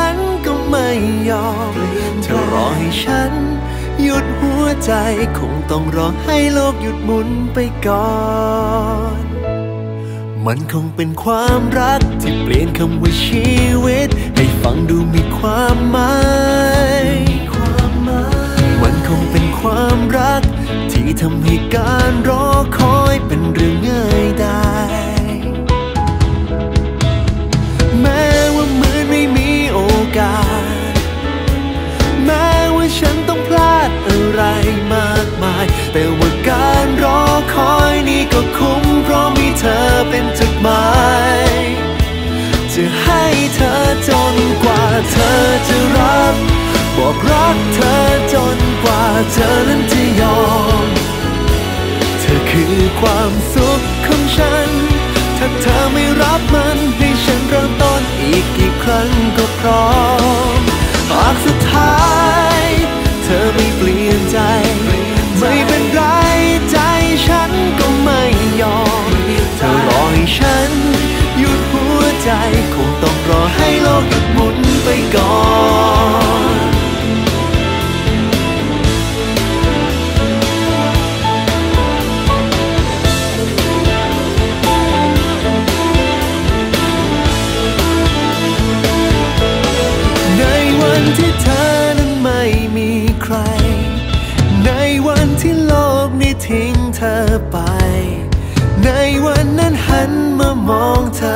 น ฉัน หยุดหัวใจคงต้องรอให้โลกหยุดหมุนไปก่อน มันคงเป็นความรักที่เปลี่ยนคำว่าชีวิต ให้ฟังดูมีความหมายมันคงเป็นความรัก ที่ทำให้การรอคอยเป็นเรื่อง แต่ว่าการรอคอยนี่ก็คุ้มเพราะมีเธอเป็นจุดหมายจะให้เธอจนกว่าเธอจะรับ บอกรักเธอจนกว่าเธอนั้นจะยอม เธอคือความสุขของฉัน ถ้าเธอไม่รับมันให้ฉันเริ่มต้นอีกกี่ครั้งก็พร้อม ใจ คงต้องรอให้โลกหยุดหมุนไปก่อนในวันที่เธอนั้นไม่มีใคร ในวันที่โลกนี้ทิ้งเธอไป ในวันนั้นหันมามองเธอ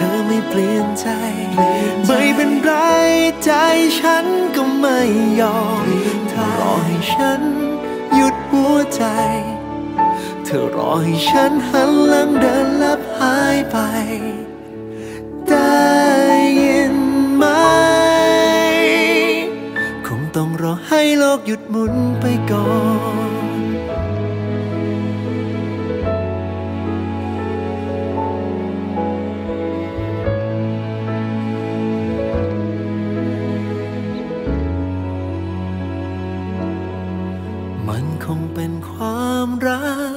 ธอไม่เปลี่ยนใจ ไม่เป็นไรใจฉันก็ไม่ยอมเธอรอให้ฉันหยุดหัวใจ เธอรอให้ฉันหันหลังเดินลับหายไป ได้ยินไหม คงต้องรอให้โลกหยุดหมุนไปก่อน รัก